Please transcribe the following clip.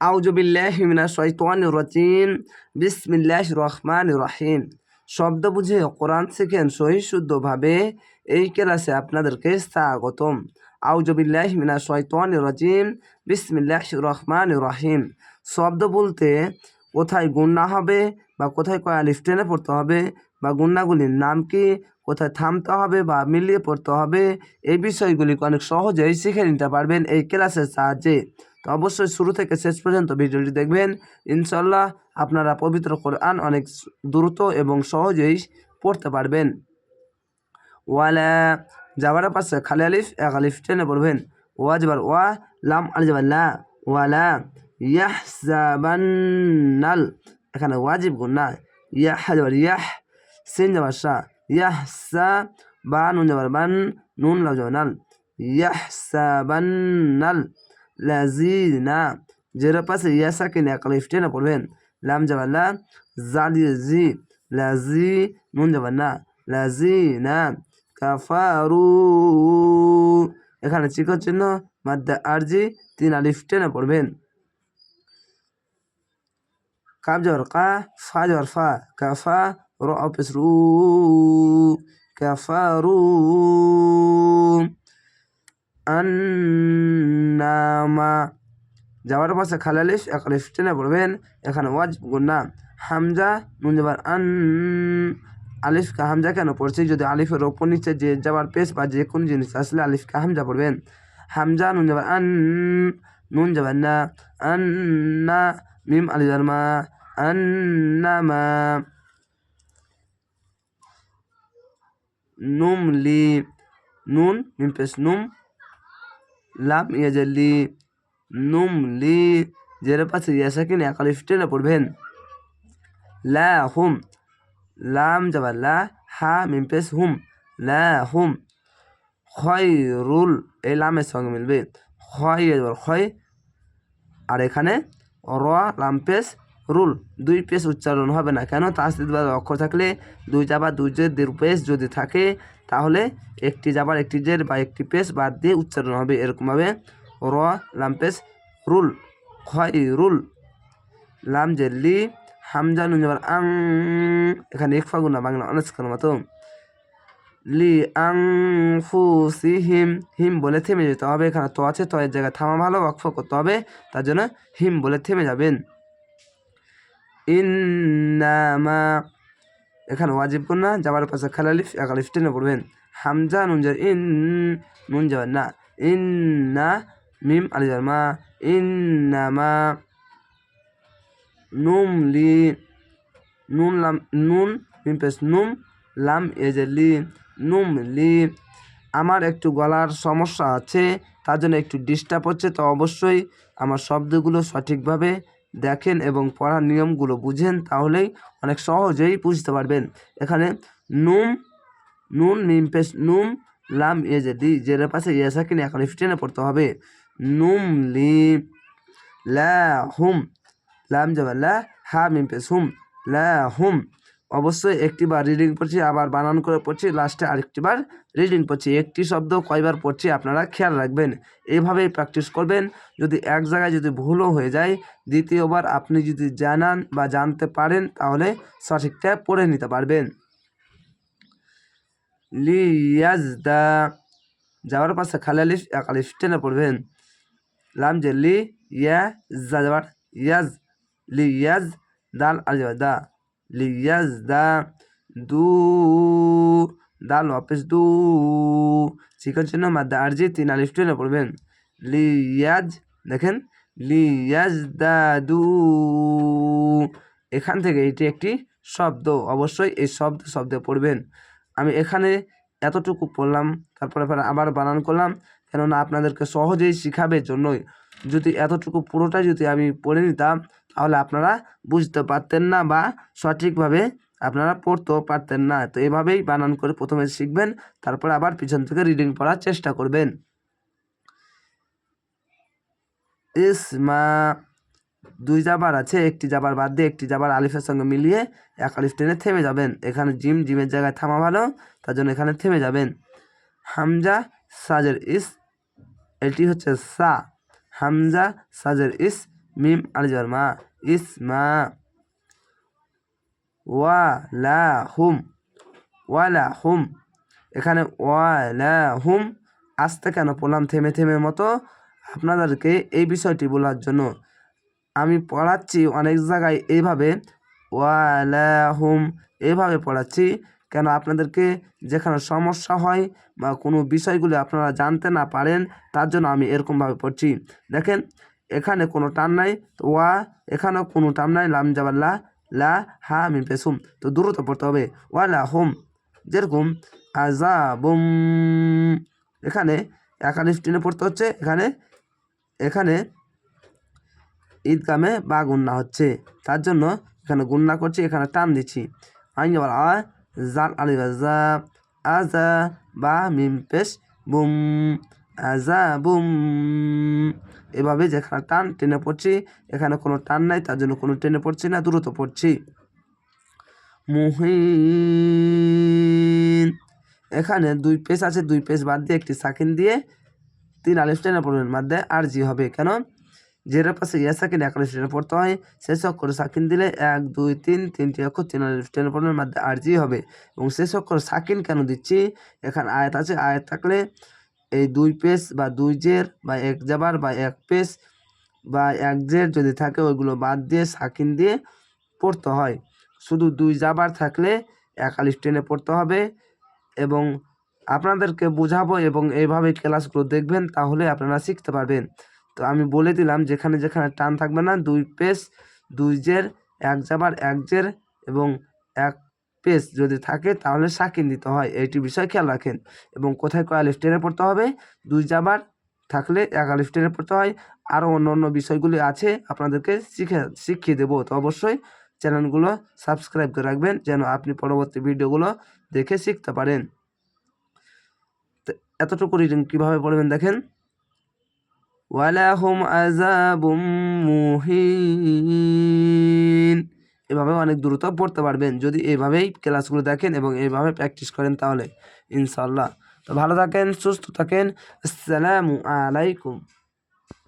আউজবিল্লাহ মিনা শৈতান রচিম বিসমিল্লাহ রহমান রহিম। শব্দ বুঝে কোরআন শিখেন সহি শুদ্ধভাবে। এই ক্লাসে আপনাদেরকে স্বাগতম। আউজবিল্লাহ মিনা শৈতান রচিম বিসমিল্লাহ রহমান রহিম। শব্দ বলতে কোথায় গুন্না হবে বা কোথায় কয়া লিফটেনে পড়তে হবে বা গুন্নাগুলির নাম কি, কোথায় থামতে হবে বা মিলিয়ে পড়তে হবে, এই বিষয়গুলি অনেক সহজেই শিখে নিতে পারবেন এই ক্লাসের সাহায্যে। তো অবশ্যই শুরু থেকে শেষ পর্যন্ত ভিডিওটি দেখবেন। ইনশাল্লাহ আপনারা পবিত্র কোরআন অনেক দ্রুত এবং সহজেই পড়তে পারবেন। ওয়ালা যাবার পাশে খালি আলিফ, এক আলিফ টেনে পড়বেন। ওয়া যাবার ওয়া, লাম আলি যাবার লা। ওয়ালা ইয়াহজাবান্নাল এখানে ওয়াজিব গুন্না ইয়াহ যাবার ইয়াহ, সিন যাবার সা। ইয়াহ সা বা নুন যাবার বান, নুন লাউ যাবার নাল। ইয়াহসাবান্নাল। লাজিনা যের পাশে ইয়াসা কিনে এক আলিফ টেনে পড়বেন লাম যাবার লা জালি জি লাজি নুন যাবার না লাজিনা কাফারু এখানে চিকন চিহ্ন মাদ্দা আরজি তিন আলিফ টেনে পড়বেন কাব যাওয়ার কা ফা যাওয়ার ফা কাফা র অফিস রু কাফারু আন্নামা যাওয়ার পাশে খালালিফ এক আলিফ টেনে পড়বেন, এখানে ওয়াজ গুন্না হামজা, নুন যাবার আন, আলিফকে হামজা কেন পড়ছি? যদি আলিফের ওপর নিচে যে যাবার পেশ বা যে কোনো জিনিস আসলে আলিফকে হামজা পড়বেন। হামজা, নুন যাবার আন, নুন যাবার না। আন্না, মিম আলি মা নুম নুমলি নুন, মিম পেশ নুম। লাম ইয়াজাল্লি নুমলি জের পাশে ইয়াসাকিন এক আলিফ টেনে পড়বেন। লা হুম, লাম যাবার লা, হা মিমপেস হুম, লা, হুম, খয়রুল, এই লামের সঙ্গে মিলবে। খয় খয়, আর এখানে র, লাম পেশ রুল দুই পেশ উচ্চারণ হবে না। কেন? তাসদিদ বা অক্ষর থাকলে দুই যাবার দুই জের দুই পেশ যদি থাকে, তাহলে একটি যাবার একটি জের বা একটি পেশ বাদ দিয়ে উচ্চারণ হবে এরকমভাবে। র, লাম রুল, খয়, রুল, লাম জেল্লি হামজা, নুন যাবার আং, এখানে এক ফাগুনা বাংলা অনাস্কার মতো। লি, আং, ফু, সি, হিম হিম বলে থেমে যেতে হবে। এখানে তো আছে, তো এর জায়গায় থামা ভালো ওয়াকফ করতে হবে, তার জন্য হিম বলে থেমে যাবেন। ইন্নামা এখানে ওয়াজিব কন্যা যাবার পাশে খালালিফ একালিফ টেনে পড়বেন। হামজা, নুন যার ইন, নুন যাবার না। ইন্না মিম, আলি যার মা। ইন্নামা নুমলি নুন লাম, নুন মিম পেস নুম লাম এজেলি নুমলি আমার একটু গলার সমস্যা আছে, তার জন্য একটু ডিস্টার্ব হচ্ছে, তো অবশ্যই আমার শব্দগুলো সঠিকভাবে দেখেন এবং পড়ার নিয়মগুলো বুঝেন, তাহলেই অনেক সহজেই বুঝতে পারবেন। এখানে নুম নুন মিম পেস নুম লাম, এ যে দি যে পাশে ইয়েসা কিনে এখন ফিটেনে পড়তে হবে। নুম লি লা, হুম, লাম যাবে লা, হা মিম পেস হুম, লা, হুম। অবশ্যই একটি বার রিডিং পড়ছি, আবার বানান করে পড়ছি লাস্টে আরেকটি বার রিডিং পড়ছি। একটি শব্দ কয়বার পড়ছি আপনারা খেয়াল রাখবেন। এইভাবেই প্র্যাকটিস করবেন। যদি এক জায়গায় যদি ভুলও হয়ে যায়, দ্বিতীয়বার আপনি যদি জানান বা জানতে পারেন, তাহলে সঠিকটা পড়ে নিতে পারবেন। লিয়াজদা, যাওয়ার পাশে খালি আলিফ, এক আলিফ টেনে পড়বেন। লাম যে লি, ইয়া যাবার ইয়াজ, লি ইয়াজ দাল আর দা। লিয়াজ দা দাল অফিস দু চিকন চিহ্ন মাদ্দা আরজি তিন আলিফ টেনে পড়বেন লিয়াজ দেখেন লিয়াজ দা দু এখান থেকে এটি একটি শব্দ, অবশ্যই এই শব্দ, শব্দে পড়বেন আমি এখানে এতটুকু পড়লাম তারপরে আবার বানান করলাম, কেননা আপনাদেরকে সহজেই শিখাবে জন্যই। যদি এতটুকু পুরোটাই যদি আমি পড়ে নিতাম তাহলে আপনারা বুঝতে পারতেন না বা সঠিকভাবে আপনারা পড়তেও পারতেন না। তো এভাবেই বানান করে প্রথমে শিখবেন, তারপর আবার পিছন থেকে রিডিং পড়ার চেষ্টা করবেন। ইসমা, দুই জাবার আছে, একটি জাবার বাদ দিয়ে একটি জাবার আলিফের সঙ্গে মিলিয়ে এক আলিফ টেনে থেমে যাবেন। এখানে জিম, জিমের জায়গায় থামা ভালো, তার জন্য এখানে থেমে যাবেন। হামজা, সাজের ইস, এটি হচ্ছে সা। হামজা, সাজের ইস মিম আলিজার মা ইসমা ওয়া লা হুম ওয়ালা হুম এখানে ওয়ালা হুম আসতে কেন পড়লাম? থেমে থেমে মতো আপনাদেরকে এই বিষয়টি বলার জন্য। আমি পড়াচ্ছি অনেক জায়গায় এইভাবে ওয়ালা হুম এইভাবে পড়াচ্ছি, কেন আপনাদেরকে যেখানে সমস্যা হয় বা কোনো বিষয়গুলি আপনারা জানতে না পারেন, তার জন্য আমি এরকমভাবে পড়ছি। দেখেন এখানে কোনো টান নাই, ওয়া, এখানেও কোনো টান নাই, লাম যাবার লা লা, হা মি পেসুম তো দ্রুত পড়তে হবে। ওয়ালা হোম। যেরকম আজাবুম এখানে একালিফ টেনে পড়তে হচ্ছে, এখানে এখানে ঈদগামে বা গুন্না হচ্ছে। তার জন্য এখানে গুন্না করছি, এখানে টান দিচ্ছি। আইন যাবার আ, জাল আলি জা আজা বা, মিম, পেশ, বুম। আজা বুম এভাবে যেখানে টান, টেনে পড়ছি। এখানে কোনো টান নাই, তার জন্য কোনো টেনে পড়ছি না, দ্রুত পড়ছি। মুহিন। এখানে দুই পেজ আছে, দুই পেজ বাদ দিয়ে একটি সাকিন দিয়ে তিন আলিফ টেনে পড়বেন। বাদ মাধ্যমে আর জি হবে। কেন? জের পাশে ইয়া সাকিন, এক আলিফ টেনে পড়তে হয়। শেষ অক্ষর সাকিন দিলে এক, দুই, তিন, তিনটি অক্ষর তিন আলিফ টেনে পড়বেন। বাদ মাধ্যমে আর জি হবে। এবং শেষ অক্ষর সাকিন কেন দিচ্ছি? এখানে আয়াত আছে। আয়াত থাকলে এই দুই পেজ বা দুই জের বা এক জাবার বা এক পেজ বা এক জের যদি থাকে, ওইগুলো বাদ দিয়ে সাকিন দিয়ে পড়তে হয়। শুধু দুই জাবার থাকলে এক আলিফ টেনে পড়তে হবে এবং আপনাদেরকে বোঝাবো এবং এইভাবে ক্লাসগুলো দেখবেন, তাহলে আপনারা শিখতে পারবেন। তো আমি বলে দিলাম, যেখানে যেখানে টান থাকবে না, দুই পেজ, দুই জের, এক জাবার এক জের এবং এক পেজ যদি থাকে, তাহলে সাকিন দিতে হয়। এইটি বিষয় খেয়াল রাখেন। এবং কোথায় কয় আলিফ টেনে পড়তে হবে? দুই জাবার থাকলে এক আলিফ টেনে পড়তে হয়। আরও অন্য অন্য বিষয়গুলি আছে, আপনাদেরকে শিখে, শিখিয়ে দেবো। তো অবশ্যই চ্যানেলগুলো সাবস্ক্রাইব করে রাখবেন, যেন আপনি পরবর্তী ভিডিওগুলো দেখে শিখতে পারেন। এতটুকু রিডিং কীভাবে পড়বেন দেখেন। ওয়ালাহুম আজাবুম মুহিন। এভাবে অনেক দ্রুত পড়তে পারবেন। যদি এভাবেই ক্লাসগুলো দেখেন এবং এইভাবে প্র্যাকটিস করেন তাহলে ইনশাল্লাহ তো ভালো থাকেন, সুস্থ থাকেন। আসসালামু আলাইকুম।